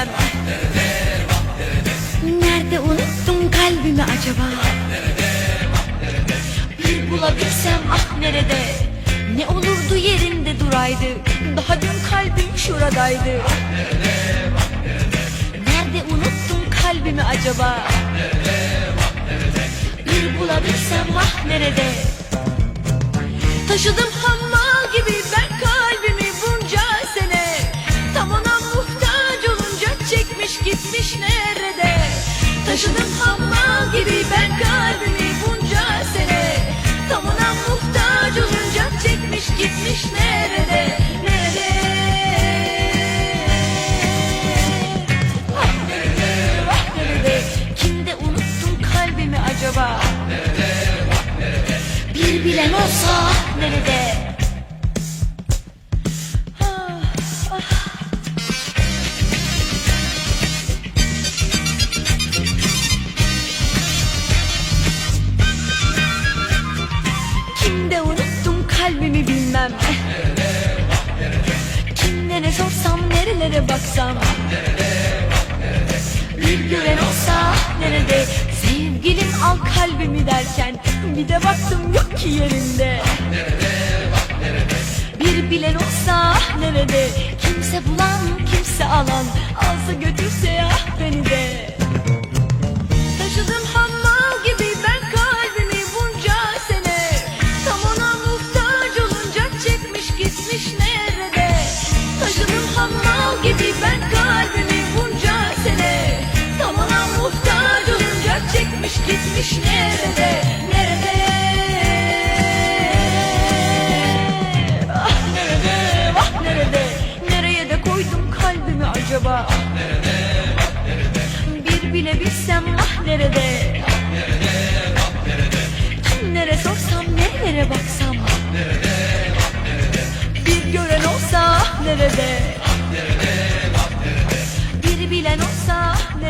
gidemem Nerede unuttum kalbimi acaba? Bir bulabilsem ah nerede? Ne olurdu yerinde duraydı? Daha dün kalbim şuradaydı. Nerede unuttum kalbimi acaba? Bir bulabilsem ah nerede? Taşıdım hamur nerede? Taşıdım hammal gibi ben kalbimi bunca sene. Tam ona muhtaç olunca çekmiş gitmiş nerede? Nerede? Ah nerede? Ah nerede? Kimde unuttum kalbimi acaba? Bir bilen olsa nerede? Nerelere baksam. Bir gören olsa nerede? Sevgilim al kalbimi derken Bir de baktım yok ki yerinde. Bir bilen olsa nerede? Kimse bulan kimse alan Alsa götürse ben kalbimi bunca sene Tavana muhtaç olunca çekmiş gitmiş nerede nerede? Ah nerede? Ah nerede? Nereye de koydum kalbimi acaba? Ah nerede? Ah nerede? Bir bile bilsem ah nerede? Ah, nerede? Ah nerede? Nere sorsam nerelere baksam? Ah nerede? Ah nerede? Bir gören olsa ah nerede?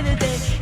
The day.